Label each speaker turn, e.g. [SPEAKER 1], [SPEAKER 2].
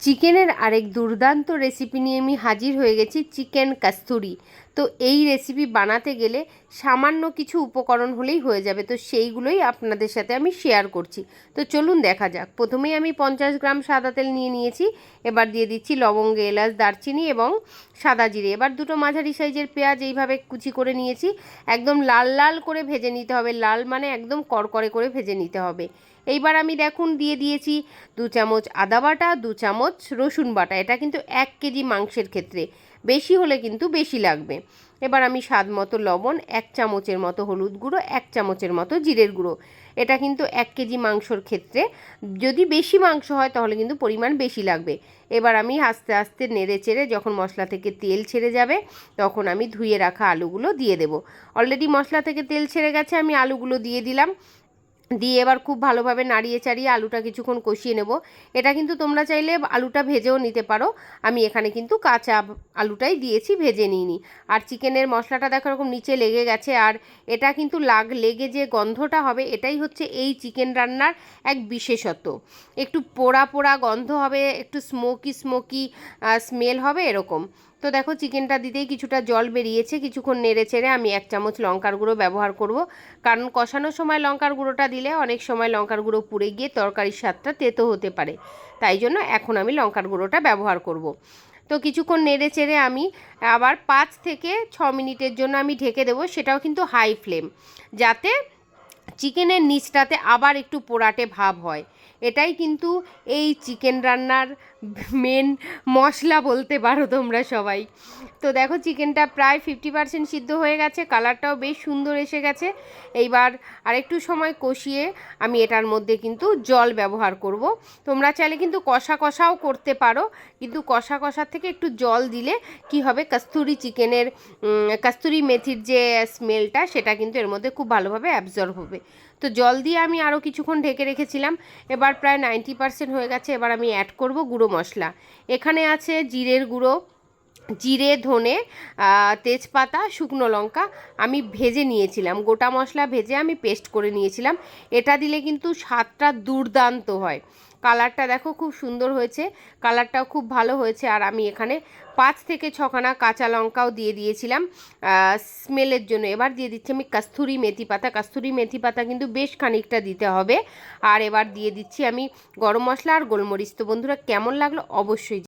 [SPEAKER 1] চিকেনের আরেক দুর্দান্ত রেসিপি নিয়ে আমি হাজির হয়ে গেছি চিকেন কাস্তুরি। তো এই রেসিপি বানাতে গেলে সামান্য কিছু উপকরণ হলেই হয়ে যাবে। তো সেইগুলোই আপনাদের সাথে আমি শেয়ার করছি। তো চলুন দেখা যাক। প্রথমেই আমি পঞ্চাশ গ্রাম সাদা তেল নিয়ে নিয়েছি। এবার দিয়ে দিচ্ছি লবঙ্গ, এলাচ, দারচিনি এবং সাদা জিরে। এবার দুটো মাঝারি সাইজের পেঁয়াজ এইভাবে কুচি করে নিয়েছি। একদম লাল লাল করে ভেজে নিতে হবে। লাল মানে একদম কড়কড়ে করে ভেজে নিতে হবে। এইবার আমি দেখুন দিয়ে দিয়েছি দু চামচ আদা বাটা, দু চামচ রসুন বাটা। এটা কিন্তু এক কেজি মাংসের ক্ষেত্রে। বেশি হলে কিন্তু বেশি লাগবে। এবার আমি স্বাদ মতো লবণ, এক চামচের মতো হলুদ গুঁড়ো, এক চামচের মতো জিরের গুঁড়ো। এটা কিন্তু এক কেজি মাংসর ক্ষেত্রে। যদি বেশি মাংস হয় তাহলে কিন্তু পরিমাণ বেশি লাগবে। এবার আমি আস্তে আস্তে নেড়ে চেড়ে যখন মশলা থেকে তেল ছেড়ে যাবে, তখন আমি ধুয়ে রাখা আলুগুলো দিয়ে দেবো। অলরেডি মশলা থেকে তেল ছেড়ে গেছে, আমি আলুগুলো দিয়ে দিলাম। দিয়ে এবার খুব ভালোভাবে নাড়িয়ে চাড়িয়ে আলুটা কিছুক্ষণ কষিয়ে নেব। এটা কিন্তু তোমরা চাইলে আলুটা ভেজেও নিতে পারো। আমি এখানে কিন্তু কাঁচা আলুটাই দিয়েছি, ভেজে নিইনি। আর চিকেনের মশলাটা দেখো এরকম নিচে লেগে গেছে। আর এটা কিন্তু লাগ, লেগে যে গন্ধটা হবে, এটাই হচ্ছে এই চিকেন রান্নার এক বিশেষত্ব। একটু পোড়া পোড়া গন্ধ হবে, একটু স্মোকি স্মোকি স্মেল হবে এরকম। তো দেখো, চিকেনটা দিতেই কিছুটা জল বেরিয়েছে, কিছুক্ষণ নেড়ে চেড়ে আমি এক চামচ লঙ্কার গুঁড়ো ব্যবহার করব। কারণ কষানোর সময় লঙ্কার গুঁড়োটা দিলে অনেক সময় লঙ্কার গুঁড়ো পুড়ে গিয়ে তরকারির স্বাদটা তেতো হতে পারে। তাই জন্য এখন আমি লঙ্কার গুঁড়োটা ব্যবহার করব। তো কিছুক্ষণ নেড়ে চেড়ে আমি আবার পাঁচ থেকে ছ মিনিটের জন্য আমি ঢেকে দেবো, সেটাও কিন্তু হাই ফ্লেম, যাতে চিকেনের নিচটাতে আবার একটু পোড়াটে ভাব হয়। এটাই কিন্তু এই চিকেন রান্নার মেন মশলা বলতে পারো তোমরা সবাই। তো দেখো চিকেনটা প্রায় ফিফটি পার্সেন্ট সিদ্ধ হয়ে গেছে কালারটাও বেশ সুন্দর এসে গেছে। এইবার আরেকটু সময় কষিয়ে আমি এটার মধ্যে কিন্তু জল ব্যবহার করব। তোমরা চাইলে কিন্তু কষা কষাও করতে পারো, কিন্তু কষা কষার থেকে একটু জল দিলে কি হবে? কাস্তুরি চিকেনের কাস্তুরি মেথির যে স্মেলটা সেটা কিন্তু এর মধ্যে খুব ভালোভাবে অ্যাবজর্ব হবে। তো জল দিয়ে আমি আরও কিছুক্ষণ ঢেকে রেখেছিলাম। এবার প্রায় নাইনটি পার্সেন্ট হয়ে গেছে, এবার আমি অ্যাড করব গুঁড়ো মশলা। এখানে আছে জিরের গুঁড়ো, জিরে, ধনে তেজপাতা, শুকনো লঙ্কা। আমি ভেজে নিয়েছিলাম। গোটা মশলা ভেজে আমি পেস্ট করে নিয়েছিলাম। এটা দিলে কিন্তু স্বাদটা দুর্দান্ত হয়। কালারটা দেখো খুব সুন্দর হয়েছে। কালারটাও খুব ভালো হয়েছে আর আমি এখানে পাঁচ থেকে ছখানা কাঁচা লঙ্কাও দিয়ে দিয়েছিলাম স্মেলের জন্য। এবার দিয়ে দিচ্ছি আমি কাস্তুরি মেথি পাতা। কাস্তুরি মেথি পাতা কিন্তু বেশ খানিকটা দিতে হবে। আর এবার দিয়ে দিচ্ছি আমি গরম মশলা আর গোলমরিচ। তো বন্ধুরা কেমন লাগল অবশ্যই